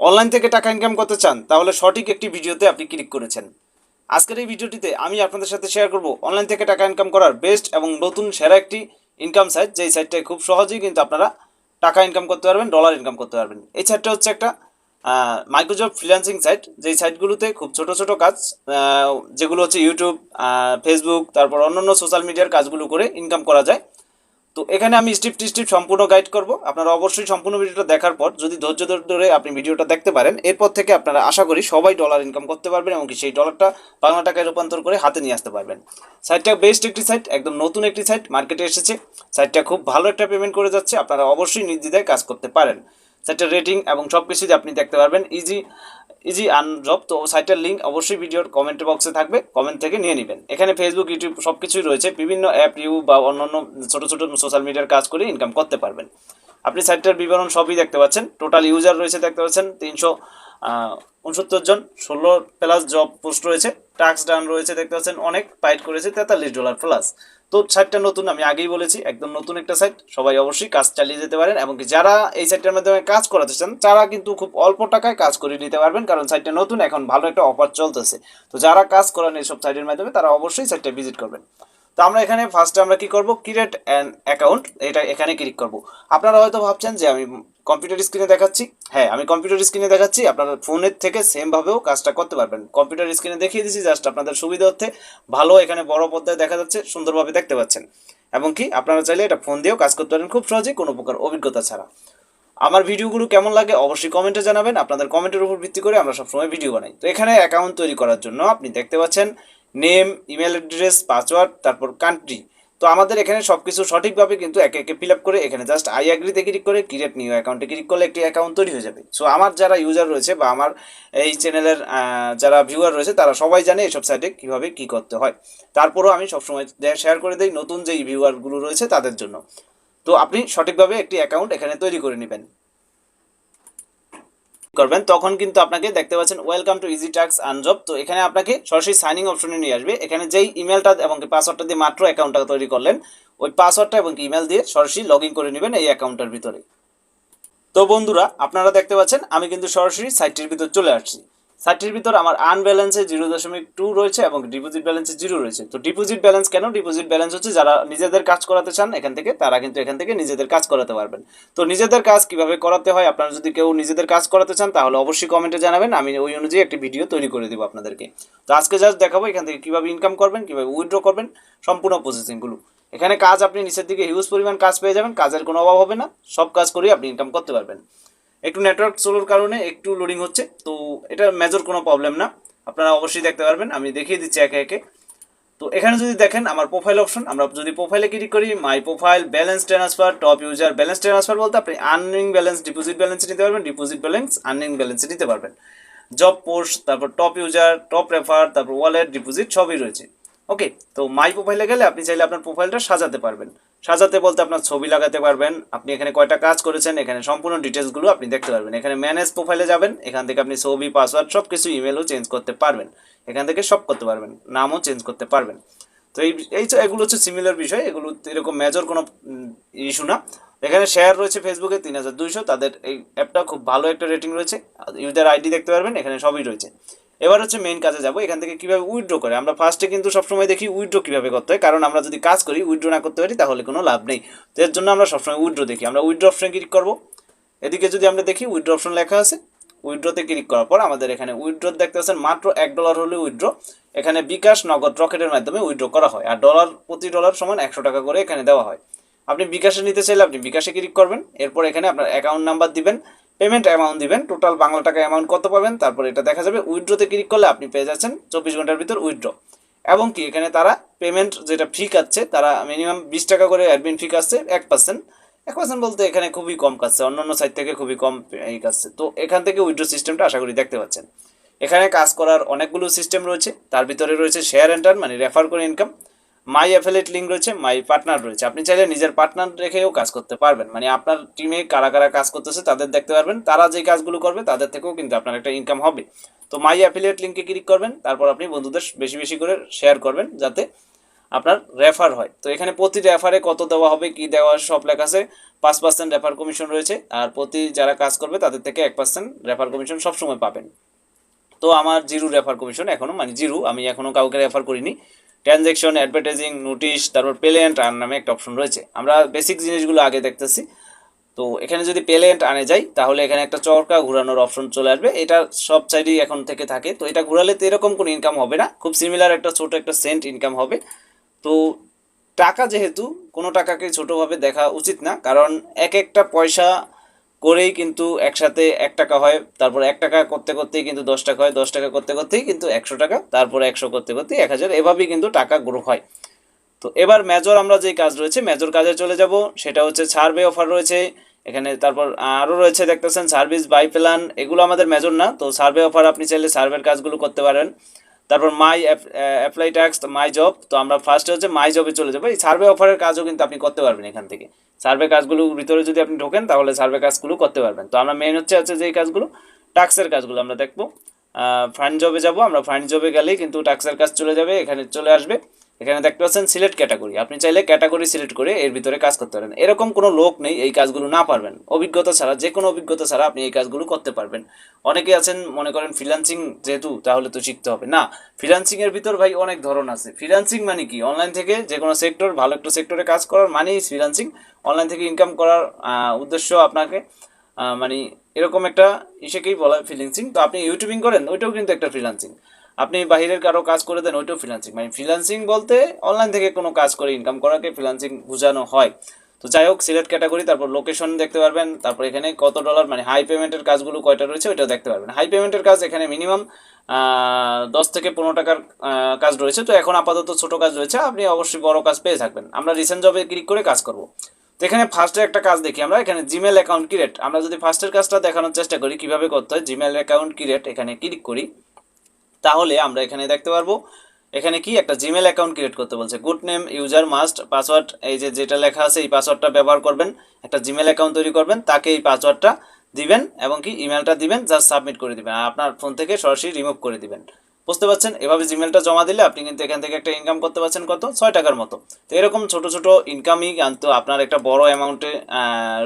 Online থেকে টাকা income করতে চান, তাহলে সঠিক একটি ভিডিওতে আপনি ক্লিক করেছেন। আজকের এই ভিডিওটিতে আমি আপনাদের সাথে শেয়ার করব অনলাইন থেকে টাকা ইনকাম করার বেস্ট এবং নতুন সেরা একটি ইনকাম সাইট যেই সাইটটায় খুব সহজেই কিন্তু আপনারা টাকা ইনকাম করতে পারবেন ডলার ইনকাম করতে পারবেন। এই সাইটটা হচ্ছে একটা মাইক্রোজব ফ্রিল্যান্সিং সাইট যেই সাইটগুলোতে খুব ছোট ছোট কাজ যেগুলো হচ্ছে ইউটিউব ফেসবুক তারপর অন্যান্য সোশ্যাল মিডিয়ার কাজগুলো করে ইনকাম করা যায়। তো এখানে আমি স্টেপ টু স্টেপ সম্পূর্ণ গাইড করব। আপনারা অবশ্যই সম্পূর্ণ ভিডিওটা দেখার পর যদি ধৈর্য ধরে আপনি ভিডিওটা দেখতে পারেন, এরপর থেকে আপনারা আশা করি সবাই ডলার ইনকাম করতে পারবেন এবং সেই ডলারটা বাংলা টাকায় রূপান্তর করে হাতে নিয়ে আসতে পারবেন। সাইটটা বেস্ট একটি সাইট একদম নতুন একটি সাইট মার্কেটে এসেছে। সাইটটা খুব ভালো একটা পেমেন্ট করে যাচ্ছে, আপনারা অবশ্যই নির্দ্বিধায় কাজ করতে পারেন। সাইটের রেটিং এবং সব কিছুই আপনি দেখতে পারবেন ইজি ইজি জব তো সাইটের লিঙ্ক অবশ্যই ভিডিওর কমেন্ট বক্সে থাকবে কমেন্ট থেকে নিয়ে নেবেন। এখানে ফেসবুক ইউটিউব সব কিছুই রয়েছে, বিভিন্ন অ্যাপ ইউ বা অন্যান্য ছোটো ছোটো সোশ্যাল মিডিয়ার কাজ করে ইনকাম করতে পারবেন। আপনি সাইটটার বিবরণ সবই দেখতে পাচ্ছেন টোটাল ইউজার রয়েছে দেখতে পাচ্ছেন, তিনশো উনসত্তর জন, ষোলো প্লাস জব পোস্ট রয়েছে। টাস্ক ডান রয়েছে, দেখতে পাচ্ছেন, অনেক পাইট করেছে তেতাল্লিশ ডলার প্লাস তো সাইটটা নতুন, আমি আগেই বলেছি, একদম নতুন একটা সাইট সবাই অবশ্যই কাজ চালিয়ে যেতে পারেন এবং যারা এই সাইটটার মাধ্যমে কাজ করাতে চান, তারা কিন্তু খুব অল্প টাকায় কাজ করে নিতে পারবেন, কারণ সাইটটা নতুন, এখন ভালো একটা অফার চলতেছে। তো যারা কাজ করেন এইসব সাইটের মাধ্যমে, তারা অবশ্যই সাইটটা ভিজিট করবেন। তো আমরা এখানে ফার্স্টে আমরা কি করব? ক্রিয়েট অ্যান অ্যাকাউন্ট এটা এখানে ক্লিক করব। আপনারা হয়তো ভাবছেন যে আমি কম্পিউটার স্ক্রিনে দেখাচ্ছি। হ্যাঁ আমি কম্পিউটার স্ক্রিনে দেখাচ্ছি, আপনারা ফোনের থেকে সেমভাবেও কাজটা করতে পারবেন। কম্পিউটার স্ক্রিনে দেখিয়ে দিচ্ছি জাস্ট আপনাদের সুবিধার্থে ভালো এখানে বড় পর্দায় দেখা যাচ্ছে, সুন্দরভাবে দেখতে পাচ্ছেন। এবং কি, আপনারা চাইলে এটা ফোন দিয়েও কাজ করতে পারেন খুব সহজেই, কোনো প্রকার অভিজ্ঞতা ছাড়া। আমার ভিডিওগুলো কেমন লাগে অবশ্যই কমেন্টে জানাবেন। আপনাদের কমেন্টের উপর ভিত্তি করে আমরা সবসময় ভিডিও বানাই। তো এখানে অ্যাকাউন্ট তৈরি করার জন্য আপনি দেখতে পাচ্ছেন নেম, ইমেল অ্যাড্রেস, পাসওয়ার্ড, তারপর কান্ট্রি তো আমাদের এখানে সব কিছু সঠিকভাবে কিন্তু একে একে ফিল আপ করে এখানে জাস্ট আই অ্যাগ্রিতে ক্লিক করে ক্রিয়েট নিউ অ্যাকাউন্টে ক্লিক করলে একটি অ্যাকাউন্ট তৈরি হয়ে যাবে। সো আমার যারা ইউজার রয়েছে বা আমার এই চ্যানেলের যারা ভিউয়ার রয়েছে তারা সবাই জানে এইসব সাইটে কীভাবে কী করতে হয়। তারপরেও আমি সবসময় শেয়ার করে দিই নতুন যেই ভিউয়ারগুলো রয়েছে তাদের জন্য। তো আপনি সঠিকভাবে একটি অ্যাকাউন্ট এখানে তৈরি করে নেবেন। করবেন, তখন কিন্তু আপনাকে দেখতে পাচ্ছেন ওয়েলকাম টু ইজি টাক্স আনজব তো এখানে আপনাকে সরাসরি সাইনিং অপশনে নিয়ে আসবে। এখানে যেই ইমেলটা এবং পাসওয়ার্ডটা দিয়ে মাত্র অ্যাকাউন্টটা তৈরি করলেন, ওই পাসওয়ার্ডটা এবং ইমেল দিয়ে সরাসরি লগ করে নেবেন এই অ্যাকাউন্টের ভিতরে। তো বন্ধুরা, আপনারা দেখতে পাচ্ছেন, আমি কিন্তু সরাসরি সাইটটির ভিতর চলে আসছি। সাইটটির ভিতর আমার আন ব্যালেন্সে জিরো দশমিক টু রয়েছে এবং ডিপোজিট ব্যালেন্সে জিরো রয়েছে। তো ডিপোজিট ব্যালেন্স কেন? ডিপোজিট ব্যালেন্স হচ্ছে যারা নিজেদের কাজ করাতে চান এখান থেকে, তারা কিন্তু এখান থেকে নিজেদের কাজ করাতে পারবেন। তো নিজেদের কাজ কীভাবে করাতে হয়? আপনারা যদি কেউ নিজেদের কাজ করাতে চান, তাহলে অবশ্যই কমেন্টে জানাবেন। আমি ওই অনুযায়ী একটি ভিডিও তৈরি করে দেবো আপনাদেরকে। তো আজকে জাস্ট দেখাবো এখান থেকে কীভাবে ইনকাম করবেন, কীভাবে উইথড্র করবেন, সম্পূর্ণ প্রসেসিংগুলো এখানে কাজ আপনি নিচের দিকে হিউজ পরিমাণ কাজ পেয়ে যাবেন, কাজের কোনো অভাব হবে না। সব কাজ করেই আপনি ইনকাম করতে পারবেন। একটু নেটওয়ার্ক স্লোর কারণে একটু লোডিং হচ্ছে, তো এটা মেজর কোনো প্রবলেম না। আপনারা অবশ্যই দেখতে পারবেন, আমি দেখিয়ে দিচ্ছি একে একে। তো এখানে যদি দেখেন আমার প্রোফাইল অপশন আমরা যদি প্রোফাইলে ক্লিক করি my profile balance transfer top user balance transfer বলতে আপনি আর্নিং ব্যালেন্স ডিপোজিট ব্যালেন্স নিতে পারবেন ডিপোজিট ব্যালেন্স আর্নিং ব্যালেন্স নিতে পারবেন। জব পোস্ট তারপর টপ ইউজার টপ রেফার তারপর ওয়ালেট ডিপোজিট সবই রয়েছে। ওকে তো মাই প্রোফাইলে গেলে আপনি চাইলে আপনার প্রোফাইলটা সাজাতে পারবেন। সাজাতে বলতে আপনার ছবি লাগাতে পারবেন। আপনি এখানে কয়টা কাজ করেছেন, এখানে সম্পূর্ণ ডিটেলসগুলো আপনি দেখতে পারবেন। এখানে ম্যানেজ প্রোফাইলে যাবেন, এখান থেকে আপনি ছবি, পাসওয়ার্ড সব কিছু ইমেলও চেঞ্জ করতে পারবেন। এখান থেকে সব করতে পারবেন, নামও চেঞ্জ করতে পারবেন। তো এই এই এগুলো হচ্ছে সিমিলার বিষয়, এগুলো এরকম মেজর কোনো ইস্যু না। এখানে শেয়ার রয়েছে ফেসবুকে তিন হাজার দুইশো, তাদের এই অ্যাপটা খুব ভালো একটা রেটিং রয়েছে। ইউজার আইডি দেখতে পারবেন, এখানে সবই রয়েছে। এবার হচ্ছে মেইন কাজে যাব, এখান থেকে কীভাবে উইথড্র করে? আমরা ফার্স্টে কিন্তু সবসময় দেখি উইথড্র কীভাবে করতে হয়, কারণ আমরা যদি কাজ করি উইথড্র না করতে পারি, তাহলে কোনো লাভ নেই। তো এর জন্য আমরা সবসময় উইথড্র দেখি। আমরা উইথড্র অপশনে ক্লিক করব। এদিকে যদি আমরা দেখি উইথড্র অপশন লেখা আছে। উইথড্রতে ক্লিক করার পর আমাদের এখানে উইথড্র দেখতে পাচ্ছেন, মাত্র এক ডলার হলে উইথড্র এখানে বিকাশ নগদ রকেটের মাধ্যমে উইথড্র করা হয়। আর ডলার প্রতি ডলার সমান একশো টাকা করে এখানে দেওয়া হয়। আপনি বিকাশে নিতে চাইলে আপনি বিকাশে ক্লিক করবেন। এরপর এখানে আপনার অ্যাকাউন্ট নাম্বার দিবেন। পেমেন্ট অ্যামাউন্ট দিবেন টোটাল বাংলা টাকা অ্যামাউন্ট কত পাবেন, তারপর এটা দেখা যাবে উইথড্রতে ক্লিক করলে আপনি পেয়ে যাচ্ছেন চব্বিশ ঘণ্টার ভিতর উইড্রো এবং কি, এখানে তারা পেমেন্ট যেটা ফি কাটছে, তারা মিনিমাম বিশ টাকা করে অ্যাডমিন ফি কাটছে, এক পার্সেন্ট এক পার্সেন্ট বলতে এখানে খুবই কম কাটছে, অন্যান্য সাইট থেকে খুবই কম এই কাটছে। তো এখান থেকে উইড্রো সিস্টেমটা আশা করি দেখতে পাচ্ছেন। এখানে কাজ করার অনেকগুলো সিস্টেম রয়েছে, তার ভিতরে রয়েছে শেয়ার এন্টার মানে রেফার করে ইনকাম মাই অ্যাফিলেট লিঙ্ক রয়েছে মাই পার্টনার রয়েছে। আপনি চাইলে নিজের পার্টনার রেখেও কাজ করতে পারবেন। মানে আপনার টিমে কারা কারা কাজ করতেছে তাদের দেখতে পারবেন। তারা যে কাজগুলো করবে তাদের থেকেও কিন্তু আপনার একটা ইনকাম হবে। তো মাই অ্যাফিলিয়েট লিঙ্কে ক্লিক করবেন, তারপর আপনি বন্ধুদের বেশি বেশি করে শেয়ার করবেন যাতে আপনার রেফার হয়। তো এখানে প্রতি রেফারে কত দেওয়া হবে, কি দেওয়া সব লেখা আছে, পাঁচ পার্সেন্ট রেফার কমিশন রয়েছে। আর প্রতি যারা কাজ করবে তাদের থেকে এক পার্সেন্ট রেফার কমিশন সবসময় পাবেন। তো আমার জিরো রেফার কমিশন এখনও মানে জিরো, আমি এখনও কাউকে রেফার করিনি। ট্রানজ্যাকশন অ্যাডভার্টাইজিং নোটিশ তারপর পেলেন্ট আর নামে একটা অপশন রয়েছে। আমরা বেসিক জিনিসগুলো আগে দেখতেছি। তো এখানে যদি পেলেন্ট আনে যাই, তাহলে এখানে একটা চরকা ঘোরানোর অপশন চলে আসবে। এটা সব সাইডেই এখন থেকে থাকে। তো এটা ঘোরালে তো এরকম কোনো ইনকাম হবে না। খুব সিমিলার একটা ছোট একটা সেন্ট ইনকাম হবে। তো টাকা যেহেতু, কোনো টাকাকে ছোটোভাবে দেখা উচিত না। কারণ এক একটা পয়সা করেই কিন্তু একসাথে এক টাকা হয়। তারপর এক টাকা করতে করতেই কিন্তু দশ টাকা হয়, দশ টাকা করতে করতেই কিন্তু একশো টাকা, তারপর একশো করতে করতেই এক হাজার। এভাবেই কিন্তু টাকা গ্রো হয়। তো এবার মেজর আমরা যে কাজ রয়েছে মেজর কাজে চলে যাব। সেটা হচ্ছে সার্ভে অফার রয়েছে। এখানে তারপর আরও রয়েছে দেখতেছেন সার্ভিস বাই প্ল্যান এগুলো আমাদের মেজর না। তো সার্ভে অফার আপনি চাইলে সার্ভের কাজগুলো করতে পারেন। তারপর my apply tasks my job তো আমরা ফার্স্টে হচ্ছে মাই জবে চলে যাব। এই সার্ভে অফারের কাজও কিন্তু আপনি করতে পারবেন এখান থেকে। সার্ভে কাজগুলো ভিতরে যদি আপনি ঢোকেন, তাহলে সার্ভে কাজগুলো করতে পারবেন। তো আমরা মেন হচ্ছে হচ্ছে যে কাজগুলো ট্যাক্সের কাজগুলো আমরা দেখব। ফান্ড জবে যাব, আমরা ফান্ড জবে গেলেই কিন্তু ট্যাক্সের কাজ চলে যাবে, এখানে চলে আসবে। এখানে দেখতে পাচ্ছেন সিলেক্ট ক্যাটাগরি আপনি চাইলে ক্যাটাগরি সিলেক্ট করে এর ভিতরে কাজ করতে পারেন। এরকম কোনো লোক নেই, এই কাজগুলো না পারবেন। অভিজ্ঞতা ছাড়া যে কোনো অভিজ্ঞতা ছাড়া আপনি এই কাজগুলো করতে পারবেন। অনেকে আছেন, মনে করেন ফ্রিল্যান্সিং যেহেতু, তাহলে তো শিখতে হবে। না ফ্রিল্যান্সিং এর ভিতর ভাই অনেক ধরন আছে। ফ্রিল্যান্সিং মানে কি? অনলাইন থেকে যে কোনো সেক্টর ভালো একটা সেক্টরে কাজ করার মানেই ফ্রিল্যান্সিং অনলাইন থেকে ইনকাম করার উদ্দেশ্য আপনাকে মানে এরকম একটা ইসেকেই বলা ফ্রিল্যান্সিং তো আপনি ইউটিউবিং করেন, ওইটাও কিন্তু একটা ফ্রিল্যান্সিং আপনি বাহিরের কারও কাজ করে দেন, ওইটাও ফ্রিল্যান্সিং মানে ফ্রিল্যান্সিং বলতে অনলাইন থেকে কোনো কাজ করে ইনকাম করাকে ফ্রিল্যান্সিং বোঝানো হয়। তো যাই হোক সিলেক্ট ক্যাটাগরি তারপর লোকেশন দেখতে পারবেন, তারপর এখানে কত ডলার মানে হাই পেমেন্টের কাজগুলো কয়টা রয়েছে, ওইটাও দেখতে পারবেন। হাই পেমেন্টের কাজ এখানে মিনিমাম দশ থেকে পনেরো টাকার কাজ রয়েছে। তো এখন আপাতত ছোট কাজ রয়েছে, আপনি অবশ্যই বড় কাজ পেয়ে থাকবেন। আমরা রিসেন্ট জবে ক্লিক করে কাজ করব। তো এখানে ফার্স্টে একটা কাজ দেখি আমরা, এখানে জিমেল অ্যাকাউন্ট ক্রিয়েট আমরা যদি ফার্স্টের কাজটা দেখানোর চেষ্টা করি, কীভাবে করতে হয়? জিমেল অ্যাকাউন্ট ক্রিয়েট এখানে ক্লিক করি। তাহলে আমরা এখানে দেখতে পারব। এখানে কি? একটা জিমেল অ্যাকাউন্ট ক্রিয়েট করতে বলছে। Good name user must password এই যে যেটা লেখা আছে, এই পাসওয়ার্ডটা ব্যবহার করবেন। একটা জিমেল অ্যাকাউন্ট তৈরি করবেন, তাকে এই পাসওয়ার্ডটা দিবেন এবং কি ইমেলটা দিবেন জাস্ট সাবমিট করে দিবেন। আর আপনার ফোন থেকে সরাসরি রিমুভ করে দিবেন। বুঝতে পারছেন? এভাবে জিমেলটা জমা দিলে আপনি কিন্তু এখান থেকে একটা ইনকাম করতে পারছেন কত? ছয় টাকার মতো। তো এরকম ছোট ছোট ইনকামই কিন্তু আপনার একটা বড় অ্যামাউন্টে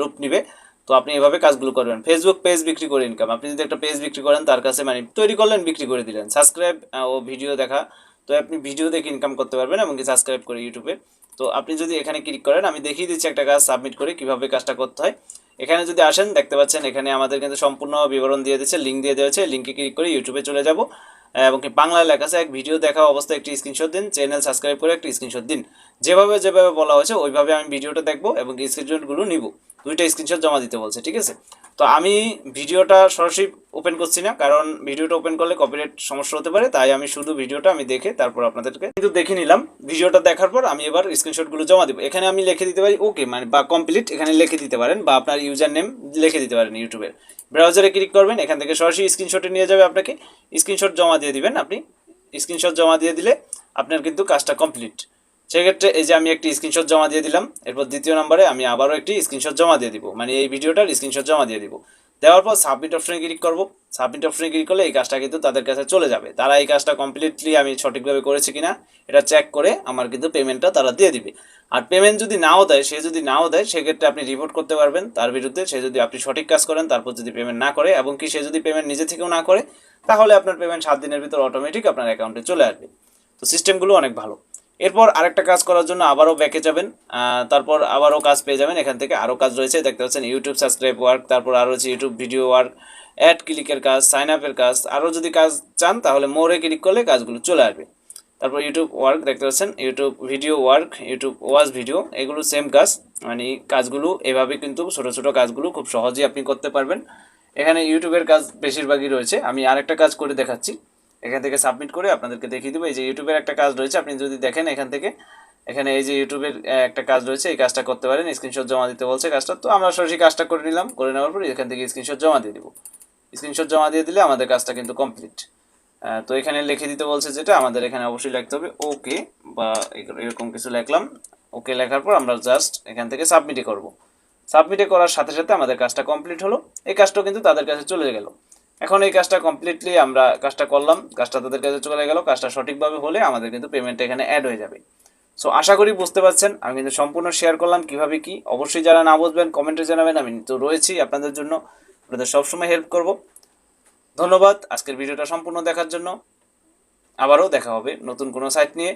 রূপ নিবে। তো আপনি এভাবে কাজগুলো করবেন। ফেসবুক পেজ বিক্রি করে ইনকাম আপনি যদি একটা পেজ বিক্রি করেন, তার কাছে মানে তৈরি করলেন, বিক্রি করে দিলেন। সাবস্ক্রাইব ও ভিডিও দেখা। তো আপনি ভিডিও দেখে ইনকাম করতে পারবেন এবং সাবস্ক্রাইব করে ইউটিউবে তো আপনি যদি এখানে ক্লিক করেন, আমি দেখিয়ে দিচ্ছি একটা কাজ সাবমিট করে কীভাবে কাজটা করতে হয়। এখানে যদি আসেন, দেখতে পাচ্ছেন এখানে আমাদের কিন্তু সম্পূর্ণ বিবরণ দিয়ে দিচ্ছে লিঙ্ক দিয়ে দেওয়া হয়েছে। লিঙ্কে ক্লিক করে ইউটিউবে চলে যাব। এবং কি বাংলায় লেখা আছে, এক ভিডিও দেখা অবস্থায় একটি স্ক্রিনশট দিন চ্যানেল সাবস্ক্রাইব করে একটি স্ক্রিনশট দিন। যেভাবে যেভাবে বলা হয়েছে, ওইভাবে আমি ভিডিওটা দেখব এবং স্ক্রিনশটগুলো নিব। দুইটা স্ক্রিনশট জমা দিতে বলছে, ঠিক আছে? তো আমি ভিডিওটা সরাসরি ওপেন করছি না, কারণ ভিডিওটা ওপেন করলে কপিরাইট সমস্যা হতে পারে, তাই আমি শুধু ভিডিওটা আমি দেখে তারপর আপনাদেরকে কিন্তু দেখে নিলাম। ভিডিওটা দেখার পর আমি এবার স্ক্রিনশটগুলো জমা দেবো। এখানে আমি লিখে দিতে পারি ওকে মানে বা কমপ্লিট এখানে লিখে দিতে পারেন, বা আপনার ইউজার নেম লিখে দিতে পারেন ইউটিউবের ব্রাউজারে ক্লিক করবেন, এখান থেকে সরাসরি স্ক্রিনশটে নিয়ে যাবে আপনাকে। স্ক্রিনশট জমা দিয়ে দিবেন আপনি। স্ক্রিনশট জমা দিয়ে দিলে আপনার কিন্তু কাজটা কমপ্লিট সেক্ষেত্রে এই যে আমি একটি স্ক্রিনশট জমা দিয়ে দিলাম, এরপর দ্বিতীয় নম্বরে আমি আবারও একটি স্ক্রিনশট জমা দিয়ে দিব। মানে এই ভিডিওটার স্ক্রিনশট জমা দিয়ে দিব। দেওয়ার পর সাবমিট অপশনে ক্লিক করব। সাবমিট অপশনে ক্লিক করলে এই কাজটা কিন্তু তাদের কাছে চলে যাবে। তারা এই কাজটা কমপ্লিটলি আমি সঠিকভাবে করেছি কিনা, এটা চেক করে আমার কিন্তু পেমেন্টটা তারা দিয়ে দিবে। আর পেমেন্ট যদি নাও দেয়, সে যদি নাও দেয়, সেক্ষেত্রে আপনি রিপোর্ট করতে পারবেন। তার বিরুদ্ধে সে যদি আপনি সঠিক কাজ করেন, তারপর যদি পেমেন্ট না করে এবং কি সে যদি পেমেন্ট নিজে থেকেও না করে, তাহলে আপনার পেমেন্ট সাত দিনের ভিতর অটোমেটিক আপনার অ্যাকাউন্টে চলে আসবে। তো সিস্টেমগুলো অনেক ভালো। এরপর আরেকটা কাজ করার জন্য আবারও ব্যাকে যাবেন। তারপর আবারও কাজ পেয়ে যাবেন। এখান থেকে আরও কাজ রয়েছে। দেখতে পাচ্ছেন ইউটিউব সাবস্ক্রাইব ওয়ার্ক তারপর আরও হচ্ছে ইউটিউব ভিডিও ওয়ার্ক অ্যাড ক্লিকের কাজ সাইন আপের কাজ। আরও যদি কাজ চান, তাহলে মোরে ক্লিক করলে কাজগুলো চলে আসবে। তারপর ইউটিউব ওয়ার্ক দেখতে পাচ্ছেন YouTube video work YouTube watch video এগুলো সেম কাজ। মানে কাজগুলো এভাবে কিন্তু ছোটো ছোটো কাজগুলো খুব সহজেই আপনি করতে পারবেন। এখানে ইউটিউবের কাজ বেশিরভাগই রয়েছে। আমি আরেকটা কাজ করে দেখাচ্ছি। এখান থেকে সাবমিট করে আপনাদেরকে দেখিয়ে দেবো। এই যে ইউটিউবের একটা কাজ রয়েছে, আপনি যদি দেখেন এখান থেকে, এখানে এই যে ইউটিউবের একটা কাজ রয়েছে, এই কাজটা করতে পারেন স্ক্রিনশট জমা দিতে বলছে কাজটা। তো আমরা সরাসরি কাজটা করে নিলাম, করে নেওয়ার পর এখান থেকে স্ক্রিনশট জমা দিয়ে দিব। স্ক্রিনশট জমা দিয়ে দিলে আমাদের কাজটা কিন্তু কমপ্লিট তো এখানে লিখে দিতে বলছে যেটা, আমাদের এখানে অবশ্যই লিখতে হবে, ওকে বা এরকম কিছু লিখলাম। ওকে লেখার পর আমরা জাস্ট এখান থেকে সাবমিটে করব। সাবমিটে করার সাথে সাথে আমাদের কাজটা কমপ্লিট হলো। এই কাজটাও কিন্তু তাদের কাছে চলে গেল। এখন এই কাজটা কমপ্লিটলি আমরা কাজটা করলাম, কাজটা তাদের কাছে চলে গেল, কাজটা সঠিকভাবে হলে আমাদের কিন্তু পেমেন্টটা এখানে অ্যাড হয়ে যাবে। সো আশা করি বুঝতে পারছেন, আমি কিন্তু সম্পূর্ণ শেয়ার করলাম কীভাবে কি। অবশ্যই যারা না বুঝবেন কমেন্টে জানাবেন, আমি তো রয়েছি আপনাদের জন্য। আপনাদের সবসময় হেল্প করব। ধন্যবাদ, আজকের ভিডিওটা সম্পূর্ণ দেখার জন্য। আবারও দেখা হবে নতুন কোনো সাইট নিয়ে।